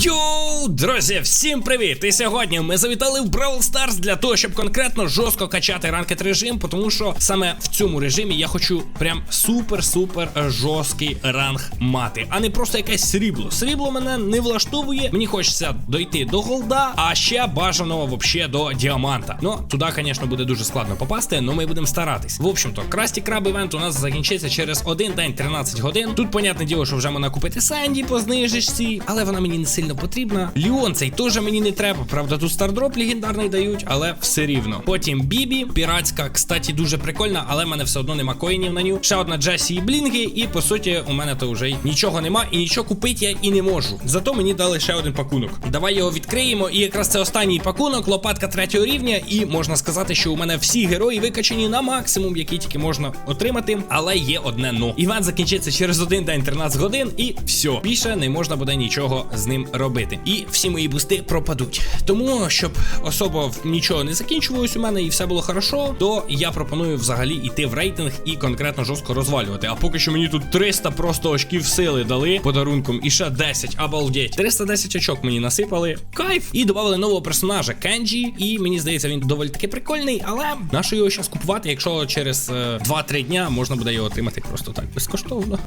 Йоу, друзі, всім привіт! І сьогодні ми завітали в Brawl Stars для того, щоб конкретно жорстко качати ранкет режим, тому що саме в цьому режимі я хочу прям супер-супер жорсткий ранг мати, а не просто якесь срібло. Срібло мене не влаштовує. Мені хочеться дойти до голда, а ще бажано вообще до діаманта. Ну, туди, звісно, буде дуже складно попасти, але ми будемо старатись. В общем-то, Красті Краб івент у нас закінчиться через один день 13 годин. Тут, понятне діло, що вже можна купити Санді по знижечці, але вона мені не сильно потрібна. Ліон цей теж мені не треба. Правда, тут стардроп легендарний дають, але все рівно. Потім Бібі, піратська, кстати, дуже прикольна, але в мене все одно нема коїнів на ню. Ще одна Джесі і Блінги, і по суті, у мене то вже й нічого нема, і нічого купити я і не можу. Зато мені дали ще один пакунок. Давай його відкриємо. І якраз це останній пакунок, лопатка третього рівня. І можна сказати, що у мене всі герої викачені на максимум, який тільки можна отримати. Але є одне но. Івент закінчиться через один день 13 годин, і все. Більше не можна буде нічого з ним робити. І всі мої бусти пропадуть. Тому, щоб особо нічого не закінчувалось у мене і все було хорошо, то я пропоную взагалі йти в рейтинг і конкретно жорстко розвалювати. А поки що мені тут 300 просто очків сили дали подарунком, і ще 10, обалдеть. 310 очок мені насипали. Кайф! І додали нового персонажа Кенджі. І мені здається, він доволі таки прикольний, але нащо його зараз купувати, якщо через е, 2-3 дня можна буде його отримати просто так безкоштовно.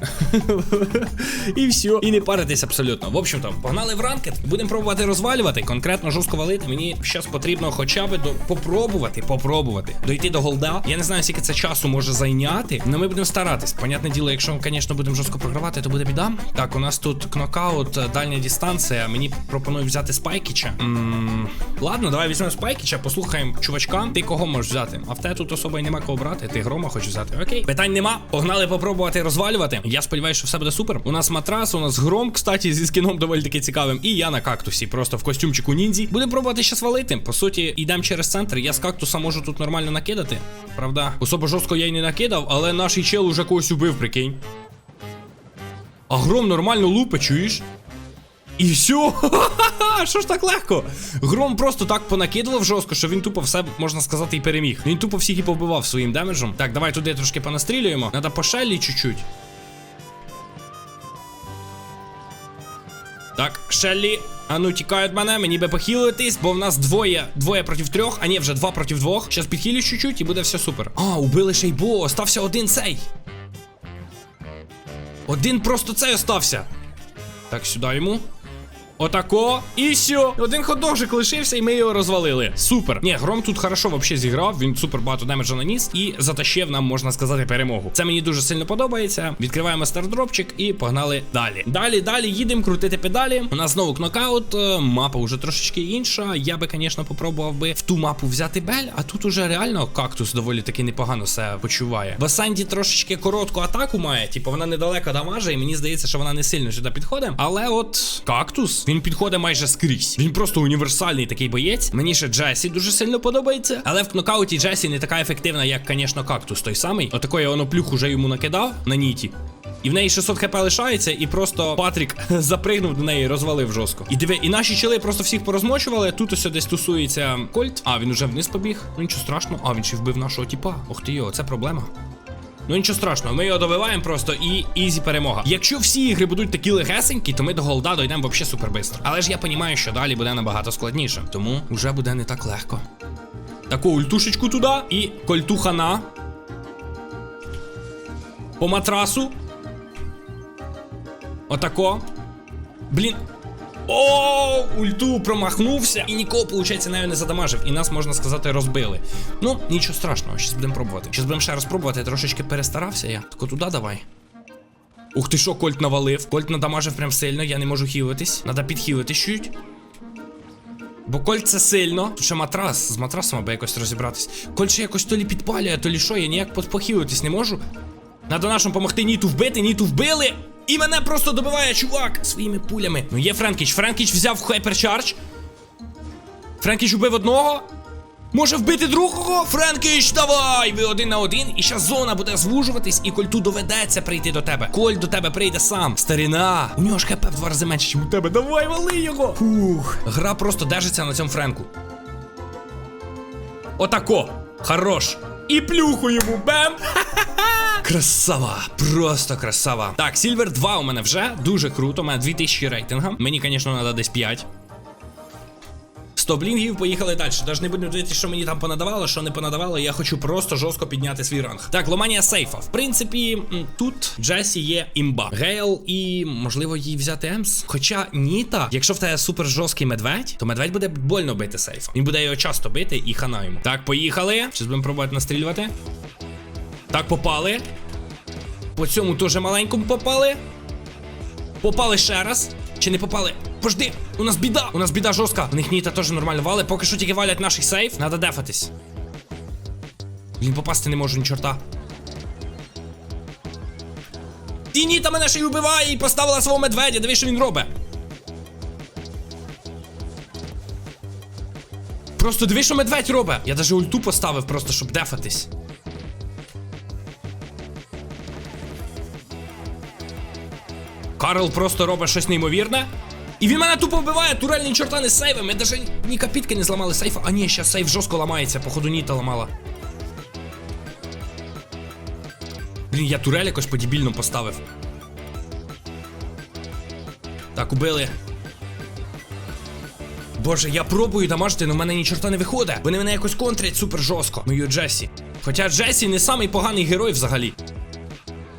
І все. І не паритись абсолютно. В общем-то, погнали в ранкет. Будемо пробувати розвалювати, конкретно жорстко валити. Мені зараз потрібно хоча б до попробувати, попробувати дойти до голда. Я не знаю, скільки це часу може зайняти, але ми будемо старатись. Понятне діло, якщо, звісно, будемо жорстко програвати, то буде біда. Так, у нас тут кнокаут, е, дальня дистанція. Мені пропонують взяти спайкіча. М, Ладно, давай візьмемо спайкіча, послухаємо чувачка. Ти кого можеш взяти? А в те тут особо й нема кого брати. Ти грома хочеш взяти. Окей, питань нема. Погнали попробувати розвалювати. Я сподіваюся, що все буде супер. У нас матрас, у нас гром, кстати, зі скіном доволі таки цікавим. І я на кактусі, просто в костюмчику ніндзі. Будемо пробувати щас валити. По суті, йдемо через центр. Я з кактуса можу тут нормально накидати. Правда, особо жорстко я й не накидав, але наш чел уже когось убив, прикинь. А гром нормально лупе, чуєш? І все. Що ж так легко? Гром просто так понакидував жорстко, що він тупо все, можна сказати, і переміг. Він тупо всіх і повбивав своїм демеджем. Так, давай туди трошки понастрілюємо. Надо по чуть-чуть. Так, Шеллі. А ну тікай від мене, мені би похилитись, бо в нас двоє, двоє проти трьох, а ні, вже два проти двох. Щас підхилю чуть-чуть і буде все супер. А, убили Шейбо, остався один цей. Один просто цей остався. Так, сюди йому. Отако. І все. Один ходожик лишився, і ми його розвалили. Супер. Ні, гром тут хорошо вообще зіграв. Він супер багато демеджа наніс і затащив нам, можна сказати, перемогу. Це мені дуже сильно подобається. Відкриваємо стардропчик і погнали далі. Далі, далі їдемо крутити педалі. У нас знову кнокаут. е, Мапа вже трошечки інша. Я би, звісно, попробував би в ту мапу взяти бель, а тут уже реально кактус доволі таки непогано себе почуває. Басанді трошечки коротку атаку має, типу вона недалеко дамаже, і мені здається, що вона не сильно сюди підходить. Але от кактус він підходить майже скрізь. Він просто універсальний такий боєць. Мені ще Джесі дуже сильно подобається. Але в кнокауті Джесі не така ефективна, як, звісно, кактус той самий. Отакої воно плюх уже йому накидав на ніті. І в неї 600 хп лишається, і просто Патрік запригнув до неї, розвалив жорстко. І диви, і наші чили просто всіх порозмочували. Тут ось десь тусується Кольт. А, він уже вниз побіг. Ну нічого страшного. А, він ще вбив нашого тіпа. Ох ти йо, це проблема. Ну нічого страшного, ми його добиваємо просто і ізі перемога. Якщо всі ігри будуть такі легесенькі, то ми до голда дойдемо вообще супер бистро. Але ж я розумію, що далі буде набагато складніше, тому вже буде не так легко. Таку ультушечку туди і кольтуха на. По матрасу. Отако. Блін. О, ульту промахнувся і нікого, виходить, навіть не задамажив. І нас, можна сказати, розбили. Ну, нічого страшного, щас будемо пробувати. Щас будемо ще раз пробувати, я трошечки перестарався я. Так туди давай. Ух ти що, Кольт навалив. Кольт надамажив прям сильно, я не можу хілитись. Надо підхилитись чуть. Бо Кольт це сильно. Тут ще матрас, з матрасом аби якось розібратись. Кольт ще якось то лі підпалює, то лі що, я ніяк похилитись не можу. Надо нашому помогти Ніту вбити, Ніту вбили. І мене просто добиває, чувак, своїми пулями. Ну є Френкіч. Френкіч взяв хайперчардж. Френкіч убив одного. Може вбити другого? Френкіч, давай! Ви один на один. І щас зона буде звужуватись, і кольту доведеться прийти до тебе. Коль до тебе прийде сам. Старіна. У нього ж хп в два рази менше, ніж у тебе. Давай, вали його. Фух. Гра просто держиться на цьому Френку. Отако. Хорош. І плюху йому. Бем! Ха-ха-ха! Красава, просто красава. Так, Сільвер 2 у мене вже дуже круто. У мене 2000 рейтинга. Мені, звісно, треба десь 5. 100 блінгів, поїхали далі. Даже не будемо дивитися, що мені там понадавало, що не понадавало. Я хочу просто жорстко підняти свій ранг. Так, ломанія сейфа. В принципі, тут Джесі є імба. Гейл і можливо їй взяти Емс. Хоча Ніта, якщо в тебе супер жорсткий медведь, то медведь буде больно бити сейфа. Він буде його часто бити і хана йому. Так, поїхали. Зараз будемо пробувати настрілювати. Так, попали. По цьому теж маленькому попали. Попали ще раз. Чи не попали? Пожди, у нас біда! У нас біда жорстка. У них ніта теж нормально вали. Поки що тільки валять наших сейф. Надо дефатись. Блін, попасти не можу ні чорта. І ніта мене ще й убиває і поставила свого медведя. Диви, що він робить. Просто диви, що медведь робить. Я даже ульту поставив, просто щоб дефатись. Карл просто робить щось неймовірне. І він мене тупо вбиває, турельні чорта не сейви. Ми даже ні капітки не зламали сейфа. А ні, щас сейф жорстко ламається, походу Ніта ламала. Блін, я турель якось по-дебільному поставив. Так, убили. Боже, я пробую дамажити, але в мене ні чорта не виходить. Вони мене якось контрять супер жорстко. Мою Джесі. Хоча Джесі не самий поганий герой взагалі.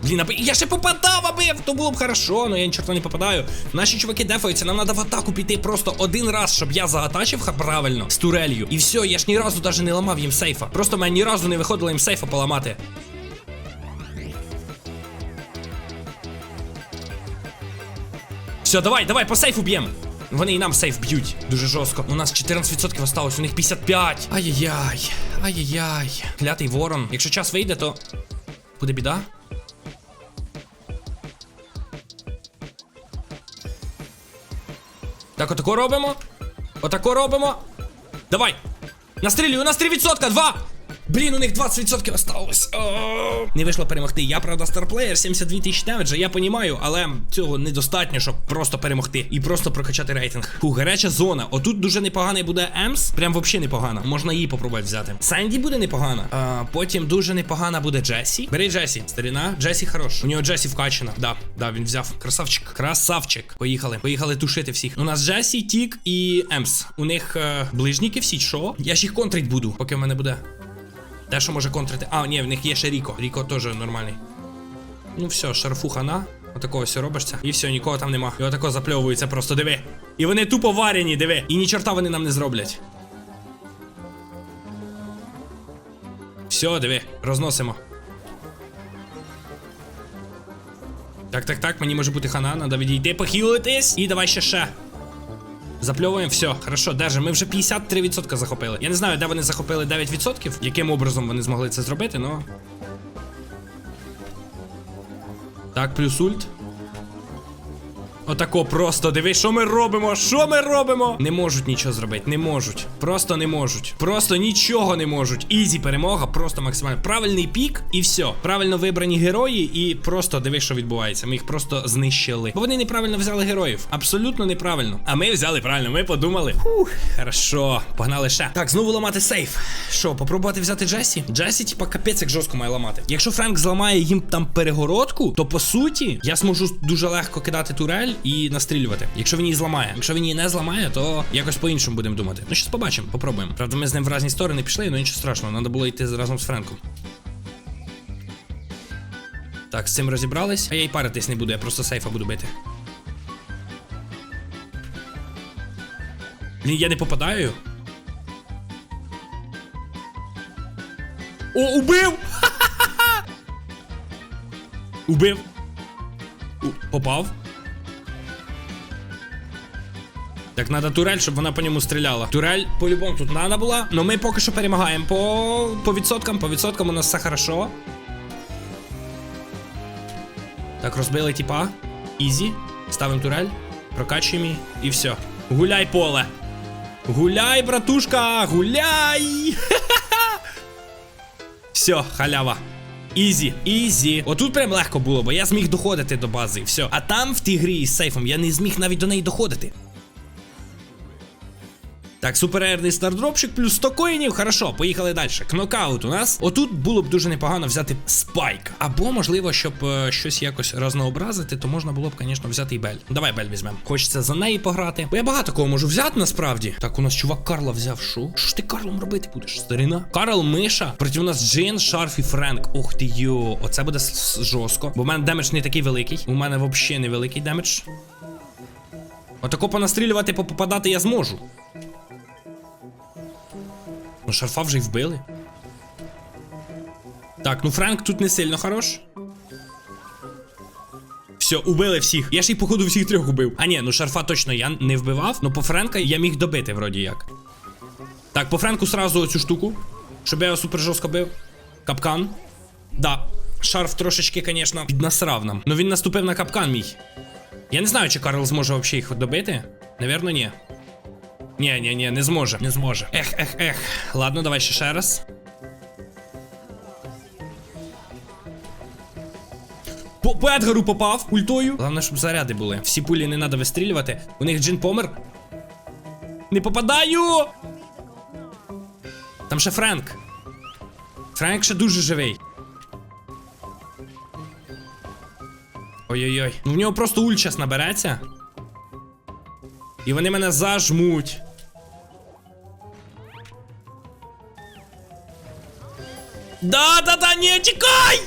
Блін, аби я ще попадав, аби то було б хорошо, але я ні чорта не попадаю. Наші чуваки дефаються, нам треба в атаку піти просто один раз, щоб я заатачив правильно з турелью. І все, я ж ні разу навіть не ламав їм сейфа. Просто мене ні разу не виходило їм сейфа поламати. Все, давай, давай, по сейфу б'ємо. Вони і нам сейф б'ють дуже жорстко. У нас 14% осталось, у них 55. Ай-яй-яй. Ай-яй-яй. Клятий ворон. Якщо час вийде, то буде біда. Так, отако робимо. Отако робимо. Давай. Настрілюю, у нас 3%, 2! Блін, у них 20% осталось. Не вийшло перемогти. Я, правда, старплеєр, 72 тисячі демеджа, я понімаю, але цього недостатньо, щоб просто перемогти і просто прокачати рейтинг. Фу, гаряча зона. Отут дуже непоганий буде Емс. Прям взагалі непогана. Можна її попробувати взяти. Санді буде непогана. А, потім дуже непогана буде Джесі. Бери Джесі. Старіна. Джесі хорош. У нього Джесі вкачана. Да, да, він взяв. Красавчик. Красавчик. Поїхали. Поїхали тушити всіх. У нас Джесі, Тік і Емс. У них е, ближніки всі, що? Я ж їх контрить буду, поки в мене буде. Те, що може контрити. А, ні, в них є ще Ріко. Ріко теж нормальний. Ну все, шарфуха на. Отакого все робишся. І все, нікого там нема. І отако запльовується просто, диви. І вони тупо варені, диви. І ні чорта вони нам не зроблять. Все, диви, розносимо. Так, так, так, мені може бути хана, треба відійти, похилитись. І давай ще ще. Запльовуємо, все, хорошо, даже Ми вже 53% захопили. Я не знаю, де вони захопили 9%, яким образом вони змогли це зробити, но. Так, плюс ульт. Отако просто диви, що ми робимо? Що ми робимо? Не можуть нічого зробити, не можуть. Просто не можуть. Просто нічого не можуть. Ізі перемога, просто максимально. Правильний пік і все. Правильно вибрані герої, і просто диви, що відбувається. Ми їх просто знищили. Бо вони неправильно взяли героїв. Абсолютно неправильно. А ми взяли правильно. Ми подумали. Фух, хорошо. Погнали ще. Так, знову ламати сейф. Що, попробувати взяти Джесі? Джесі, типа, капець, як жорстко має ламати. Якщо Френк зламає їм там перегородку, то по суті я зможу дуже легко кидати турель і настрілювати. Якщо він її зламає. Якщо він її не зламає, то якось по-іншому будемо думати. Ну, щось побачимо, попробуємо. Правда, ми з ним в різні сторони пішли, але нічого страшного, треба було йти разом з Френком. Так, з цим розібрались. А я й паритись не буду, я просто сейфа буду бити. Блін, я не попадаю. О, убив! Ха-ха-ха! Убив. У, попав. Так, треба турель, щоб вона по ньому стріляла. Турель по-любому тут треба була. але ми поки що перемагаємо. По, по відсоткам, по відсоткам у нас все хорошо. Так, розбили типа. Ізі. Ставимо турель. Прокачуємо її. І все. Гуляй поле. Гуляй, братушка! Гуляй! Все, халява. Ізі, ізі. Отут прям легко було, бо я зміг доходити до бази. Все. А там в тій грі з сейфом я не зміг навіть до неї доходити. Так, суперерний стардропчик плюс 100 коїнів. Хорошо, поїхали далі. Кнокаут у нас. Отут було б дуже непогано взяти спайк. Або, можливо, щоб е, щось якось разнообразити, то можна було б, звісно, взяти і Бель. Давай Бель візьмемо. Хочеться за неї пограти. Бо я багато кого можу взяти насправді. Так, у нас чувак Карла взяв. Що? Що ти Карлом робити будеш? Старина? Карл Миша. Проти у нас Джин, Шарф і Френк. Ох ти йо. Оце буде жорстко. Бо в мене демедж не такий великий. У мене взагалі невеликий демедж. Отако понастрілювати, попадати я зможу. Ну, шарфа вже й вбили. Так, ну Френк тут не сильно хорош. Все, убили всіх. Я ж і походу всіх трьох убив. А ні, ну шарфа точно я не вбивав, ну по Френка я міг добити, вроді як. Так, по Френку сразу оцю штуку, щоб я його супер жорстко бив. Капкан. Да, шарф трошечки, звісно, піднасрав нам. Ну він наступив на капкан мій. Я не знаю, чи Карл зможе взагалі їх добити. Навірно, ні. Ні, ні, ні, не зможе. Не зможе. Ех, ех, ех. Ладно, давай ще ще раз. По, по Едгару попав ультою. Головне, щоб заряди були. Всі пулі не треба вистрілювати. У них джин помер. Не попадаю! Там ще Френк. Френк ще дуже живий. Ой-ой-ой. Ну в нього просто ульт час набереться. І вони мене зажмуть. Да, да, да, ні, тікай!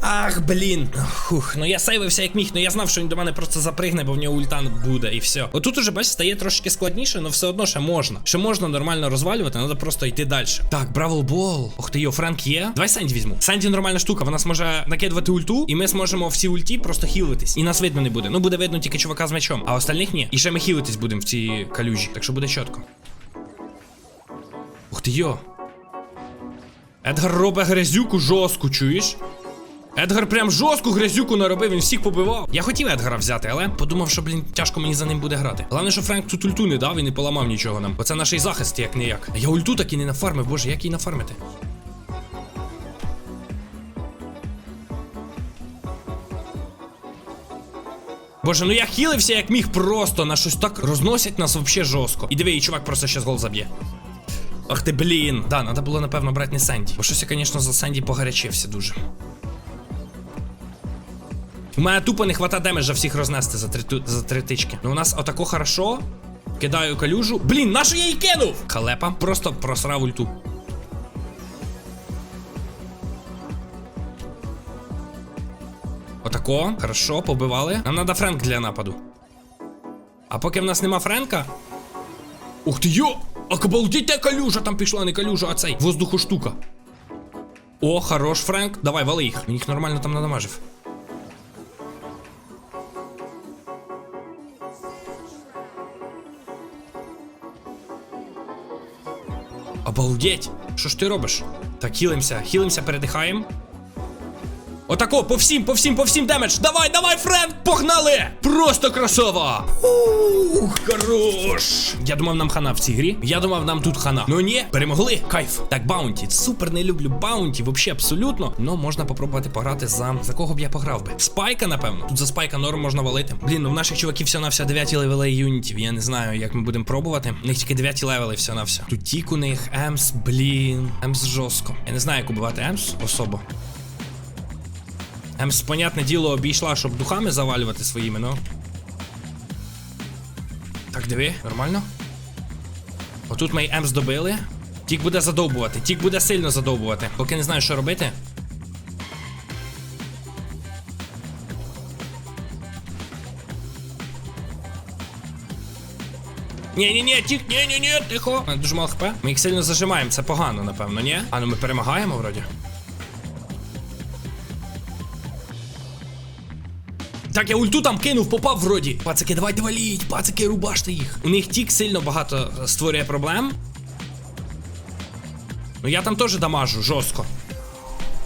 Ах, блін. Хух, ну я сейвився як міг, ну я знав, що він до мене просто запригне, бо в нього ультан буде, і все. Отут уже, бачиш, стає трошки складніше, але все одно ще можна. Ще можна нормально розвалювати, треба просто йти далі. Так, Бравл Бол. Ох ти йо, Френк є. Давай Сенді візьму. Сенді нормальна штука, вона зможе накидувати ульту, і ми зможемо всі ульті просто хілитись. І нас видно не буде. Ну буде видно тільки чувака з мечом, а остальних ні. І ще ми хілитись будемо в цій калюжі. Так що буде чітко. Ух ти йо. Едгар робить грязюку жорстку, чуєш? Едгар прям жорстку грязюку наробив, він всіх побивав. Я хотів Едгара взяти, але подумав, що, блін, тяжко мені за ним буде грати. Головне, що Френк тут ульту не дав і не поламав нічого нам. Оце наш і захист, як не як. Я ульту так і не нафармив, боже, як її нафармити? Боже, ну я хілився як міг просто на щось так розносять нас вообще жорстко. І диви, і чувак просто щас гол заб'є. Ах ти блін. Да, треба було, напевно, брати не Сенді. Бо щось я, звісно, за Сенді погарячився дуже. У мене тупо не хвата демеджа всіх рознести за три, за три тички. Ну у нас отако хорошо. Кидаю калюжу. Блін, на що я її кинув? Халепа. Просто просрав ульту. Отако. Хорошо, побивали. Нам треба Френк для нападу. А поки в нас нема Френка. Ух ти йо! Обалдіть, калюжа там пішла, не калюжа, а цей воздухоштука. О, хорош, Френк. Давай, вали їх. Він їх нормально там надамажив. Обалдеть! Що ж ти робиш? Так, хілимся, хілимся, передихаємо. Отако, по всім, по всім, по всім демедж. Давай, давай, Френк, погнали! Просто красава! Ух, хорош! Я думав, нам хана в цій грі. Я думав, нам тут хана. Ну ні, перемогли. Кайф. Так, баунті. Супер не люблю баунті, взагалі абсолютно. Ну, можна попробувати пограти за. За кого б я пограв би? Спайка, напевно. Тут за спайка норм можна валити. Блін, ну в наших чуваків все на все 9 левели юнітів. Я не знаю, як ми будемо пробувати. У них тільки 9 левели все на все. Тут тік у них, Емс, блін. Емс жорстко. Я не знаю, як убивати Емс особо. Емс, понятне діло, обійшла, щоб духами завалювати своїми, ну. Так, диви, нормально. Отут ми Емс добили. Тік буде задовбувати, тік буде сильно задовбувати. Поки не знаю, що робити. Ні-ні-ні, тік, ні-ні-ні, тихо. Дуже мало хп. Ми їх сильно зажимаємо, це погано, напевно, ні? А ну ми перемагаємо вроді. Так, я ульту там кинув, попав вроді. Пацики, давайте валіть, пацики, рубаште їх. У них тік сильно багато е, створює проблем. Ну я там теж дамажу жорстко.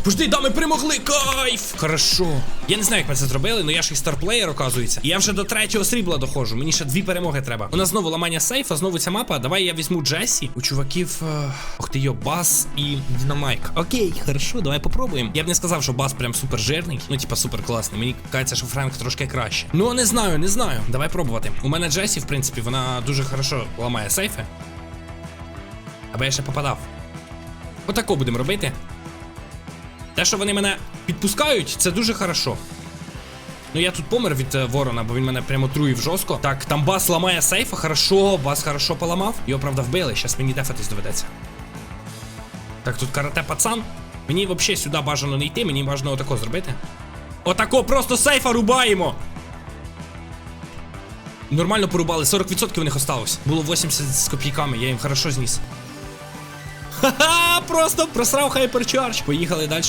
Пожди, да, ми перемогли! Кайф! Хорошо. Я не знаю, як ми це зробили, але я ж і старплеєр, оказується. І я вже до третього срібла доходжу. Мені ще дві перемоги треба. У нас знову ламання сейфа, знову ця мапа. Давай я візьму Джесі. У чуваків. е, Ох ти йо, бас і Динамайк. Окей, хорошо, давай попробуємо. Я б не сказав, що бас прям супер жирний. Ну, типа супер класний. Мені кажеться, що Френк трошки краще. Ну, не знаю, не знаю. Давай пробувати. У мене Джесі, в принципі, вона дуже хорошо ламає сейфи. Аби я ще попадав. Отако будемо робити. Те, що вони мене підпускають, це дуже хорошо. Ну я тут помер від е, ворона, бо він мене прямо труїв жорстко. Так, там бас ламає сейфа, хорошо, бас хорошо поламав. Його, правда, вбили, зараз мені дефатись доведеться. Так, тут карате пацан. Мені взагалі сюди бажано не йти, мені бажано отако зробити. Отако просто сейфа рубаємо! Нормально порубали, 40% у них осталось. Було 80 з копійками, я їм хорошо зніс. Ха-ха! Просто просрав хайперчардж. Поїхали далі.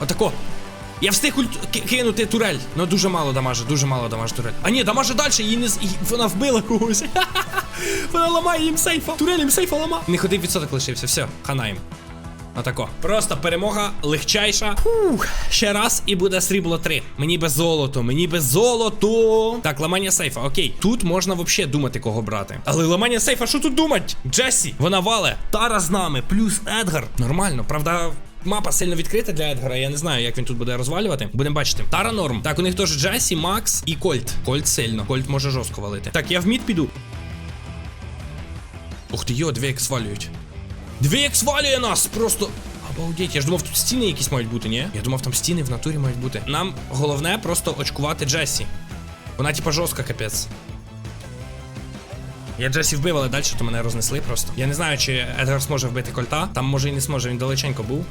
Отако. Я встиг кинути турель. Ну дуже мало дамажа, дуже мало дамажа турель. А ні, дамажа далі, її не з- вона вбила когось. Вона ламає їм сейфа. Турель їм сейфа лама. Не ходив відсоток лишився, все, хана їм. Отако. Просто перемога легчайша. Фух. Ще раз і буде срібло 3. Мені без золото, мені без золото. Так, ламання сейфа. Окей. Тут можна взагалі думати, кого брати. Але ламання сейфа, що тут думать? Джесі, вона вале. Тара з нами, плюс Едгар. Нормально, правда. Мапа сильно відкрита для Едгара, я не знаю, як він тут буде розвалювати. Будемо бачити. Тара норм. Так, у них теж Джесі, Макс і Кольт. Кольт сильно. Кольт може жорстко валити. Так, я в мід піду. Ух ти, йо, дві як свалюють. Дві як свалює нас! Просто. Обалдеть, я ж думав, тут стіни якісь мають бути, ні? Я думав, там стіни в натурі мають бути. Нам головне просто очкувати Джесі. Вона типа жорстка, капець. Я Джесі вбив, але далі то мене рознесли просто. Я не знаю, чи Едгар зможе вбити кольта. Там може і не зможе, він далеченько був.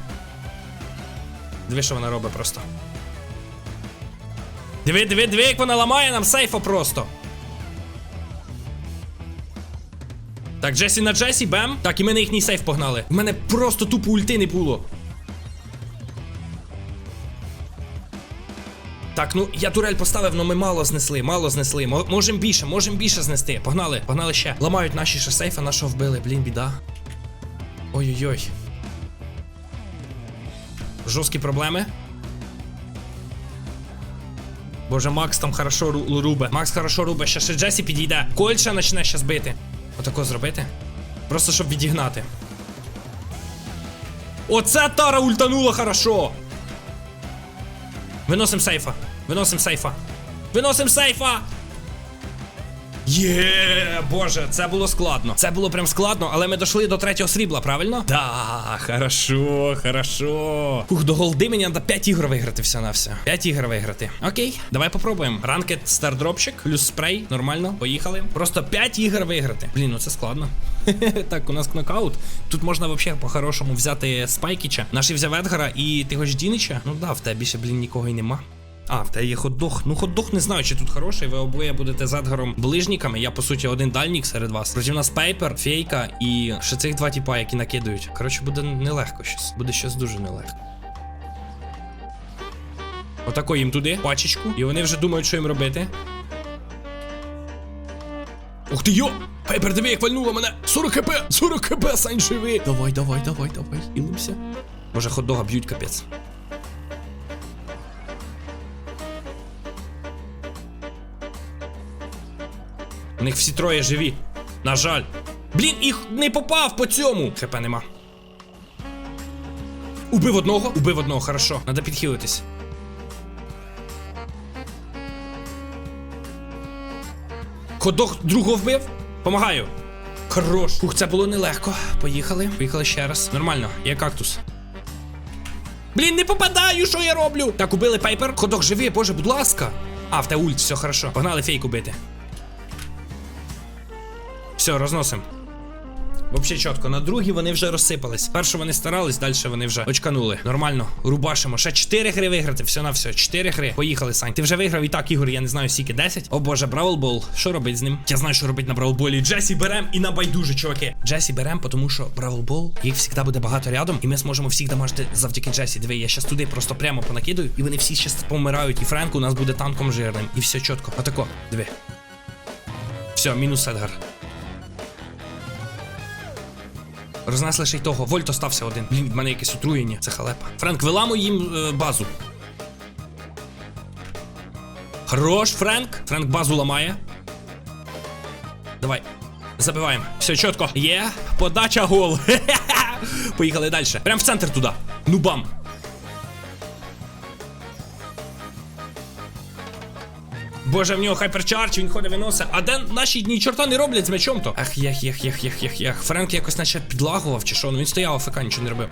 Диви, що вона робить просто. Диви, диви, диви, як вона ламає нам сейфа просто. Так, Джесі на Джесі, бем. Так, і ми на їхній сейф погнали. У мене просто тупо ульти не було. Так, ну я турель поставив, але ми мало знесли, мало знесли. Мо- Можем більше, можем більше знести. Погнали, погнали ще. Ламають наші ще сейфи, нашого вбили, блін, біда. Ой-ой-ой. Жорсткі проблеми. Боже, Макс там хорошо рубе. Макс хорошо рубе, ще ще Джесі підійде. Кольча почне щас бити. Отако зробити. Просто щоб відігнати. Оце Тара ультанула хорошо. Виносим сейфа. Виносим сейфа. Виносим сейфа. Є, боже, це було складно. Це було прям складно, але ми дійшли до третього срібла, правильно? Да, хорошо, хорошо. Ух, до голди мені треба 5 ігор виграти все на все. 5 ігор виграти. Окей, давай попробуємо. Ранкет стардропчик, плюс спрей. Нормально, поїхали. Просто 5 ігор виграти. Блін, ну це складно. так, у нас кнокаут. Тут можна взагалі по-хорошому взяти Спайкіча. Наший взяв Едгара і ти хоч Дінича. Ну да, в тебе більше, блін, нікого й нема. А, в тебе є хот-дог. Ну, хот-дог не знаю, чи тут хороший. Ви обоє будете з Едгаром ближниками. Я, по суті, один дальнік серед вас. Проти нас Пейпер, Фейка і ще цих два тіпа, які накидують. Коротше, буде нелегко щось. Буде щось дуже нелегко. Отако їм туди, пачечку, і вони вже думають, що їм робити. Ух ти йо! Пейпер, диви, як вальнуло мене! 40 хп! 40 хп, Сань живи! Давай, давай, давай, давай, хілимся. Може, хот-дога б'ють капець. У них всі троє живі. На жаль. Блін, їх не попав по цьому. ХП нема. Убив одного, убив одного, хорошо. Надо підхилитись. Ходок другого вбив. Помагаю. Хорош. Ух, це було нелегко. Поїхали. Поїхали ще раз. Нормально, є кактус. Блін, не попадаю, що я роблю? Так, убили Пейпер. Ходок живий, боже, будь ласка. А, в те ульт, все хорошо. Погнали фейк убити. Все, розносим. Вообще чітко, на другій вони вже розсипались. Перше вони старались, далі вони вже очканули. Нормально, рубашимо. Ще 4 гри виграти, все на все. 4 гри. Поїхали, Сань. Ти вже виграв і так, Ігор, я не знаю, скільки 10. О боже, Бравл Бол. Що робить з ним? Я знаю, що робить на Бравл Болі. Джесі берем і на байдуже, чуваки. Джесі берем, тому що Бравл Бол, їх завжди буде багато рядом, і ми зможемо всіх дамажити завдяки Джесі. Диви, я щас туди просто прямо понакидаю, і вони всі щас помирають. І Френк у нас буде танком жирним. І все чітко. Отако, диви. Все, мінус Едгар. Рознесли ще й того. Вольт остався один. Блін, в мене якесь отруєння. Це халепа. Френк, виламуй їм е, базу. Хорош, Френк. Френк базу ламає. Давай. Забиваємо. Все, чітко. Є. Подача гол. Поїхали далі. Прям в центр туди. Ну бам. Боже, в нього хайперчарч, він ходить виносить. А де наші дні чорта не роблять з мечом то? Ах, ях, ях, ях, ях, ях, ях. Френк якось наче підлагував чи що, ну він стояв АФК, нічого не робив.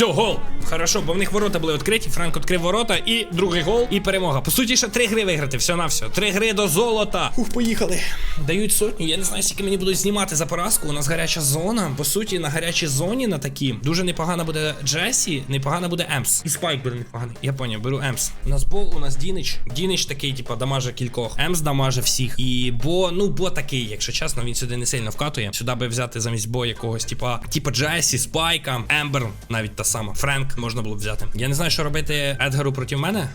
Все, гол. Хорошо, бо в них ворота були відкриті. Франк відкрив ворота і другий гол, і перемога. По суті, ще три гри виграти, все на все. Три гри до золота. Ух, поїхали. Дають сотню. Я не знаю, скільки мені будуть знімати за поразку. У нас гаряча зона. По суті, на гарячій зоні на такій дуже непогана буде Джесі, непогана буде Емс. І Спайк буде непоганий. Я поняв, беру Емс. У нас бол, у нас Дінич. Дінич такий, типа, дамаже кількох. Емс дамаже всіх. І бо, ну, бо такий, якщо чесно, він сюди не сильно вкатує. Сюди би взяти замість бо якогось, типа, типа Джесі, Спайка, Ембер, навіть та сама. Френк можна було б взяти. Я не знаю, що робити Едгару проти мене.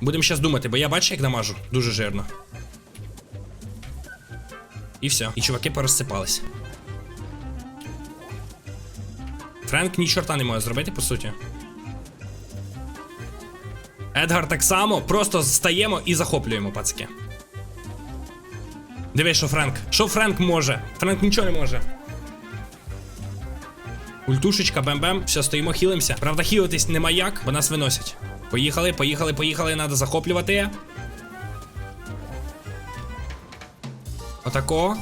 Будемо зараз думати, бо я бачу, як дамажу. Дуже жирно. І все. І чуваки порозсипались. Френк ні чорта не може зробити, по суті. Едгар так само, просто стаємо і захоплюємо, пацки. Дивись, що Френк. Що Френк може? Френк нічого не може. Ультушечка, бем-бем, все, стоїмо, хілимося. Правда, хілитись нема як, бо нас виносять. Поїхали, поїхали, поїхали, треба захоплювати. Отако.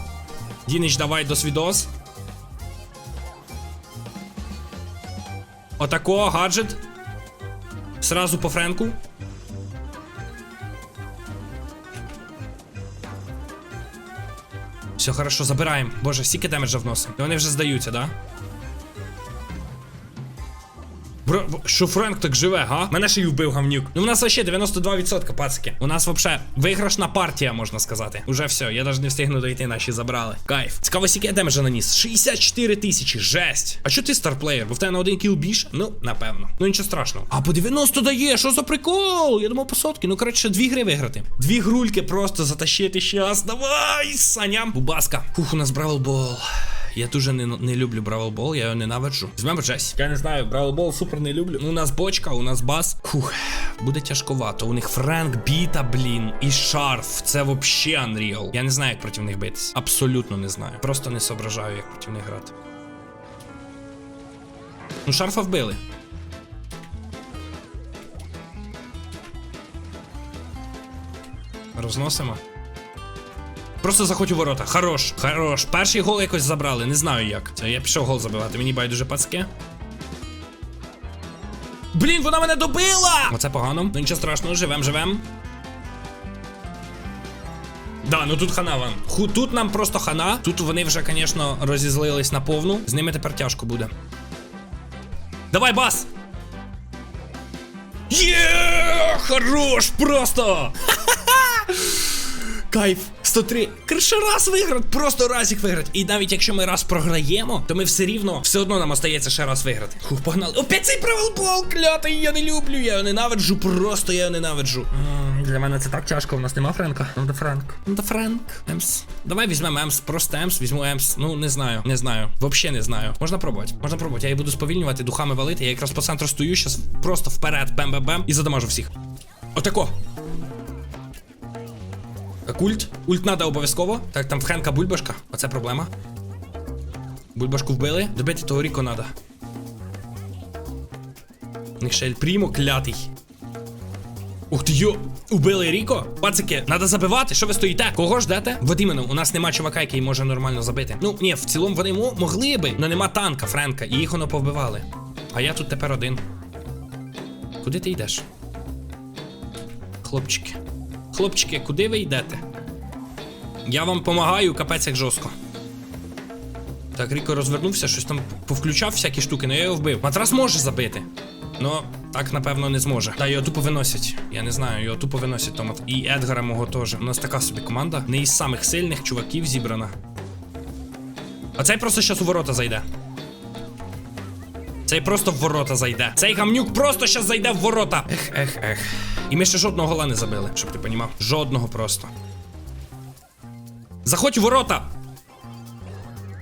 Дінич, давай досвідос. Отако, гаджет. Сразу по френку. Все хорошо, забираємо. Боже, стільки демеджа вносимо. Вони вже здаються, да? Бро, що Френк так живе, га? Мене ще й вбив гавнюк. Ну, в нас вообще 92% пацки. У нас вообще виграшна партія, можна сказати. Уже все, я навіть не встигну дойти, наші забрали. Кайф. Цікаво, я демеджа наніс. 64 тисячі, жесть. А що ти старплеєр? Бо в тебе на один кіл більше? Ну, напевно. Ну нічого страшного. А по 90 дає, що за прикол? Я думав по сотки. Ну, коротше, дві гри виграти. Дві грульки просто затащити щас. Давай, Саня. Бубаска. Фух, у нас Бравл. Я дуже не, не люблю Бравл Бол, я його ненавиджу. Візьмемо Джесі. Я не знаю, Бравл Бол супер не люблю. Ну, у нас бочка, у нас бас. Фух, буде тяжковато. У них Френк, Біта, блін, і шарф. Це вообще Unreal. Я не знаю, як проти них битись. Абсолютно не знаю. Просто не соображаю, як проти них грати. Ну, шарфа вбили. Розносимо. Просто заходь ворота. Хорош, хорош. Перший гол якось забрали, не знаю як. Це я пішов гол забивати, мені байдуже пацки. Блін, вона мене добила! Оце погано. Ну нічого страшного, живем, живем. Да, ну тут хана вам. Ху, тут нам просто хана. Тут вони вже, звісно, розізлились на повну. З ними тепер тяжко буде. Давай, бас! Є! Хорош! Просто! Кайф, 103. Крше раз виграти, просто раз їх виграти. І навіть якщо ми раз програємо, то ми все рівно, все одно нам остається ще раз виграти. Хух, погнали. Опять цей правилбол, клятий, я не люблю, я його ненавиджу, просто я його ненавиджу. Для мене це так тяжко, у нас нема Френка. Ну, де Френк. Ну, де Френк. Емс. Давай візьмемо Емс, просто Емс, візьму Емс. Ну, не знаю, не знаю. Вообще не знаю. Можна пробувати. Можна пробувати. Я її буду сповільнювати, духами валити. Я якраз по центру стою, щас просто вперед, бем-бем-бем, і задамажу всіх. Отако. Так, Ульт. Ульт надо обов'язково. Так, там в Хенка бульбашка. Оце проблема. Бульбашку вбили. Добити того Ріко надо. У них ще Ель клятий. Ух ти йо! Убили Ріко? Пацики, надо забивати, що ви стоїте? Кого ждете? От у нас нема чувака, який може нормально забити. Ну, ні, в цілому вони могли би, але нема танка, Френка, і їх воно повбивали. А я тут тепер один. Куди ти йдеш? Хлопчики. Хлопчики, куди ви йдете? Я вам помагаю, капець як жорстко. Так, Ріко розвернувся, щось там повключав всякі штуки, але я його вбив. Матрас може забити. Ну, так, напевно, не зможе. Та його тупо виносять. Я не знаю, його тупо виносять Томат. І Едгара мого теж. У нас така собі команда. Не із самих сильних чуваків зібрана. А цей просто щас у ворота зайде. Цей просто в ворота зайде. Цей гамнюк просто щас зайде в ворота. Ех, ех, ех. І ми ще жодного гола не забили, щоб ти понімав. Жодного просто. Заходь у ворота!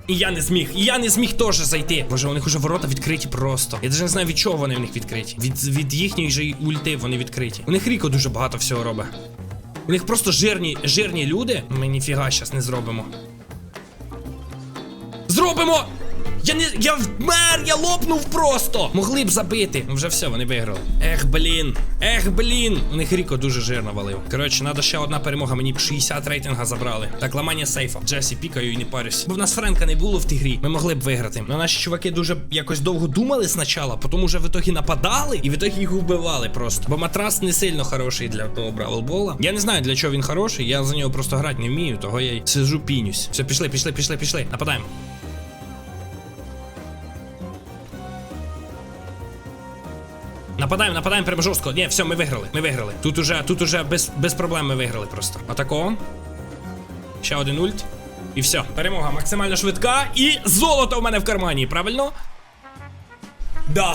І я не зміг, і я не зміг теж зайти. Боже, у них уже ворота відкриті просто. Я навіть не знаю, від чого вони в них відкриті. Від, від їхньої же ульти вони відкриті. У них Ріко дуже багато всього робить. У них просто жирні, жирні люди. Ми ніфіга щас не зробимо. Зробимо! Я не. Я вмер, я лопнув просто! Могли б забити. Ну вже все, вони виграли. Ех, блін. Ех, блін. У них Ріко дуже жирно валив. Коротше, треба ще одна перемога. Мені б 60 рейтинга забрали. Так, ламання сейфа. Джесі пікаю і не парюсь. Бо в нас Френка не було в тій грі. Ми могли б виграти. Ну наші чуваки дуже якось довго думали спочатку, потім вже в ітогі нападали і в ітогі їх вбивали просто. Бо матрас не сильно хороший для того бравлбола. Я не знаю для чого він хороший. Я за нього просто грати не вмію, того я й сижу пінюсь. Все, пішли, пішли, пішли, пішли. Нападаємо. Нападаємо, нападаємо прямо жорстко. Ні, все, ми виграли. Ми виграли. Тут уже, тут уже без, без проблем ми виграли просто. Атако. Ще один ульт. І все. Перемога максимально швидка. І золото в мене в кармані, правильно? Да.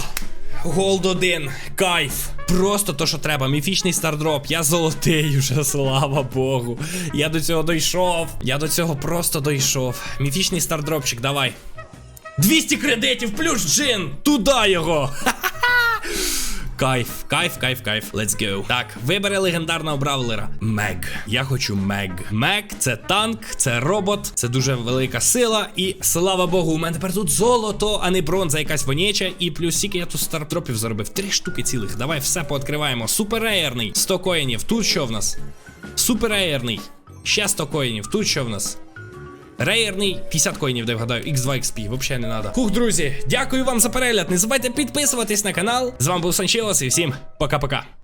Голд один. Кайф. Просто то, що треба. Міфічний стардроп. Я золотий вже, слава Богу. Я до цього дійшов. Я до цього просто дійшов. Міфічний стардропчик, давай. 200 кредитів плюс джин. Туда його. Кайф, кайф, кайф, кайф. Let's go. Так, вибери легендарного бравлера. Мег. Я хочу Мег. Мег це танк, це робот, це дуже велика сила. І слава Богу, у мене тепер тут золото, а не бронза, якась воняча. І плюс скільки я тут стартропів заробив. Три штуки цілих. Давай все пооткриваємо. Супереєрний. 100 коїнів. Тут що в нас? Супереєрний. Ще 100 коїнів. Тут що в нас? Рейерний 50 коїнів, де вгадаю, X2 XP, взагалі не треба. Хух, друзі, дякую вам за перегляд. Не забувайте підписуватись на канал. З вами був Санчелос і всім пока-пока.